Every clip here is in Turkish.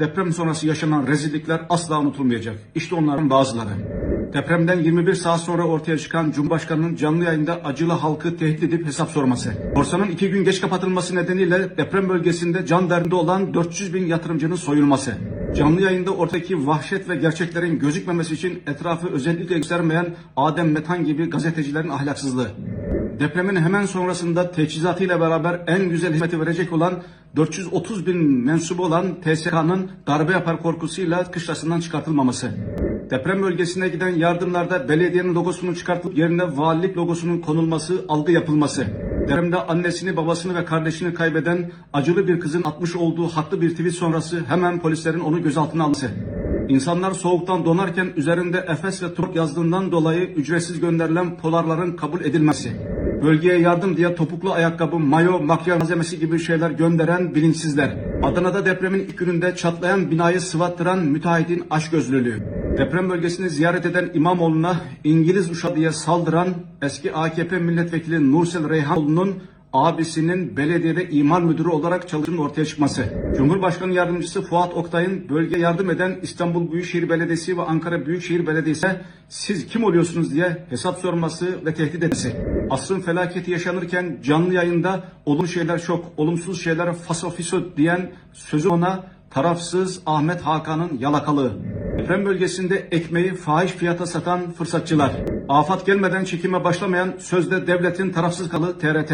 Deprem sonrası yaşanan rezillikler asla unutulmayacak. İşte onların bazıları. Depremden 21 saat sonra ortaya çıkan Cumhurbaşkanı'nın canlı yayında acılı halkı tehdit edip hesap sorması. Borsanın iki gün geç kapatılması nedeniyle deprem bölgesinde can derdinde olan 400 bin yatırımcının soyulması. Canlı yayında ortadaki vahşet ve gerçeklerin gözükmemesi için etrafı özellikle göstermeyen Adem Metan gibi gazetecilerin ahlaksızlığı. Depremin hemen sonrasında teçhizatıyla beraber en güzel hizmeti verecek olan 430 bin mensubu olan TSK'nın darbe yapar korkusuyla kışlasından çıkartılmaması. Deprem bölgesine giden yardımlarda belediyenin logosunun çıkartılıp yerine valilik logosunun konulması, algı yapılması. Depremde annesini, babasını ve kardeşini kaybeden acılı bir kızın atmış olduğu haklı bir tweet sonrası hemen polislerin onu gözaltına alması. İnsanlar soğuktan donarken üzerinde Efes ve Turk yazdığından dolayı ücretsiz gönderilen polarların kabul edilmesi. Bölgeye yardım diye topuklu ayakkabı, mayo, makyaj malzemesi gibi şeyler gönderen bilinçsizler. Adana'da depremin ilk gününde çatlayan binayı sıvattıran müteahhitin açgözlülüğü. Deprem bölgesini ziyaret eden İmamoğlu'na İngiliz uşağı diye saldıran eski AKP milletvekili Nursel Reyhanoğlu'nun abisinin belediyede imar müdürü olarak çalışının ortaya çıkması. Cumhurbaşkanı Yardımcısı Fuat Oktay'ın bölgeye yardım eden İstanbul Büyükşehir Belediyesi ve Ankara Büyükşehir Belediyesi siz kim oluyorsunuz diye hesap sorması ve tehdit etmesi. Asrın felaketi yaşanırken canlı yayında olumlu şeyler çok, olumsuz şeyler fasofiso diyen sözü ona tarafsız Ahmet Hakan'ın yalakalığı. Deprem bölgesinde ekmeği fahiş fiyata satan fırsatçılar. Afat gelmeden çekime başlamayan sözde devletin tarafsız kalı TRT.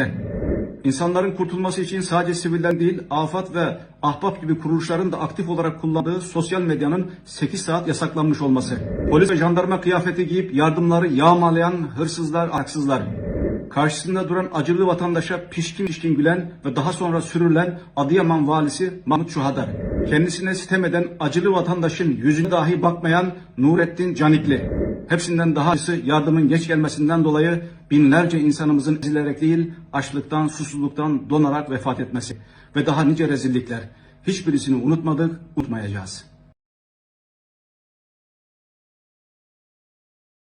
İnsanların kurtulması için sadece siviller değil, AFAD ve Ahbap gibi kuruluşların da aktif olarak kullandığı sosyal medyanın 8 saat yasaklanmış olması. Polis ve jandarma kıyafeti giyip yardımları yağmalayan hırsızlar, aksızlar. Karşısında duran acılı vatandaşa pişkin pişkin gülen ve daha sonra sürülen Adıyaman valisi Mahmut Şuhadar. Kendisine sitem eden acılı vatandaşın yüzüne dahi bakmayan Nurettin Canikli. Hepsinden daha acısı yardımın geç gelmesinden dolayı binlerce insanımızın ezilerek değil açlıktan, susuzluktan donarak vefat etmesi ve daha nice rezillikler. Hiçbirisini unutmadık, unutmayacağız.